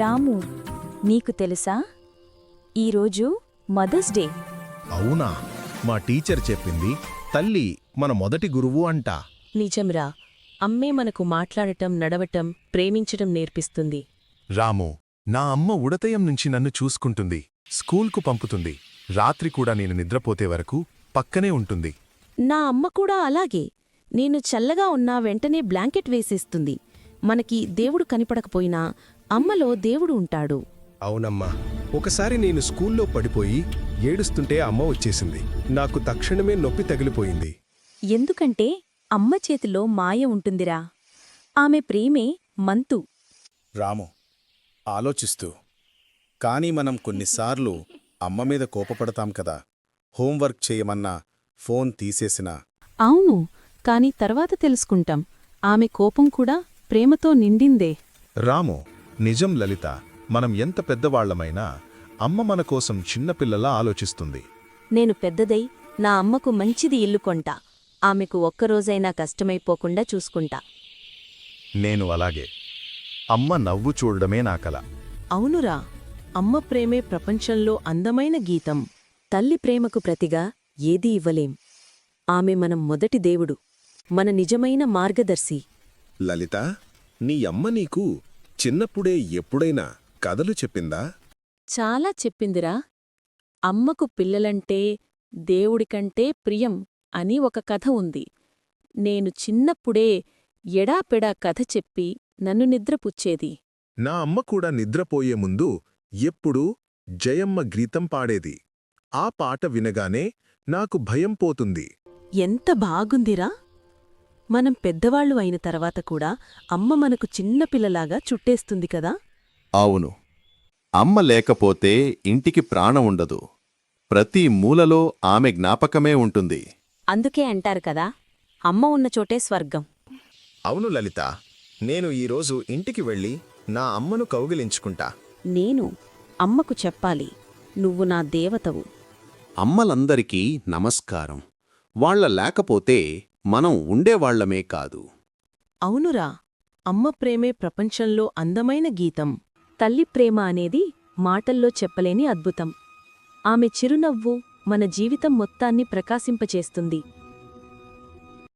రాము నీకు తెలుసా? ఈరోజు మదర్స్ డే. అవునా? మా టీచర్ చెప్పింది తల్లి మన మొదటి గురువు అంటా. నిజంరా అమ్మే మనకు మాట్లాడటం నడవటం ప్రేమించటం నేర్పిస్తుంది. రాము నా అమ్మ ఉడతయం నుంచి నన్ను చూసుకుంటుంది స్కూల్కు పంపుతుంది. రాత్రి కూడా నేను నిద్రపోతే వరకు పక్కనే ఉంటుంది. నా అమ్మ కూడా అలాగే. నేను చల్లగా ఉన్నా వెంటనే బ్లాంకెట్ వేసేస్తుంది. మనకి దేవుడు కనిపడకపోయినా అమ్మలో దేవుడు ఉంటాడు. అవునమ్మా ఒకసారి నేను స్కూల్లో పడిపోయి ఏడుస్తుంటే అమ్మ వచ్చేసింది. నాకు తక్షణమే నొప్పి తగిలిపోయింది. ఎందుకంటే అమ్మ చేతిలో మాయ ఉంటుందిరా. ఆమె ప్రేమే మంతు. రాము ఆలోచిస్తూ కానీ మనం కొన్నిసార్లు అమ్మ మీద కోపపడతాం కదా. హోంవర్క్ చేయమన్నా ఫోన్ తీసేసినా. అవును కాని తర్వాత తెలుసుకుంటాం. ఆమె కోపం కూడా ప్రేమతో నిండిందే. రాము నిజం లలిత మనం ఎంత పెద్దవాళ్ళమైనా అమ్మ మన కోసం చిన్నపిల్లలా ఆలోచిస్తుంది. నేను పెద్దదై నా అమ్మకు మంచిది ఇల్లు కొంటా. ఆమెకు ఒక్కరోజైనా కష్టమైపోకుండా చూసుకుంటా. నేను అలాగే. అమ్మ నవ్వు చూడడమే నా కల. అవునురా. అమ్మ ప్రేమే ప్రపంచంలో అందమైన గీతం. తల్లి ప్రేమకు ప్రతిగా ఏదీ ఇవ్వలేం. ఆమె మనం మొదటి దేవుడు. మన నిజమైన మార్గదర్శి. లలిత నీ అమ్మ నీకు చిన్నప్పుడే ఎప్పుడైనా కథలు చెప్పిందా? చాలా చెప్పిందిరా. అమ్మకు పిల్లలంటే దేవుడికంటే ప్రియం అని ఒక కథ ఉంది. నేను చిన్నప్పుడే ఎడాపెడా కథ చెప్పి నన్ను నిద్రపుచ్చేది. నా అమ్మ కూడా నిద్రపోయే ముందు ఎప్పుడూ జయమ్మ గీతం పాడేది. ఆ పాట వినగానే నాకు భయం పోతుంది. ఎంత బాగుందిరా. మనం పెద్దవాళ్ళు అయిన తర్వాత కూడా అమ్మ మనకు చిన్నపిల్లలాగా చుట్టేస్తుంది కదా? అవును. అమ్మ లేకపోతే ఇంటికి ప్రాణం ఉండదు. ప్రతి మూలలో ఆమె జ్ఞాపకమే ఉంటుంది. అందుకే అంటారు కదా అమ్మ ఉన్న చోటే స్వర్గం. అవును లలిత నేను ఈరోజు ఇంటికి వెళ్ళి నా అమ్మను కౌగిలించుకుంటా. నేను అమ్మకు చెప్పాలి నువ్వు నా దేవతవు. అమ్మలందరికీ నమస్కారం. వాళ్ళ లేకపోతే మనం ఉండేవాళ్ళమే కాదు. అవునురా అమ్మ ప్రేమే ప్రపంచంలో అందమైన గీతం. తల్లి ప్రేమ అనేది మాటల్లో చెప్పలేని అద్భుతం. ఆమె చిరునవ్వు మన జీవితం మొత్తాన్ని ప్రకాశింపచేస్తుంది.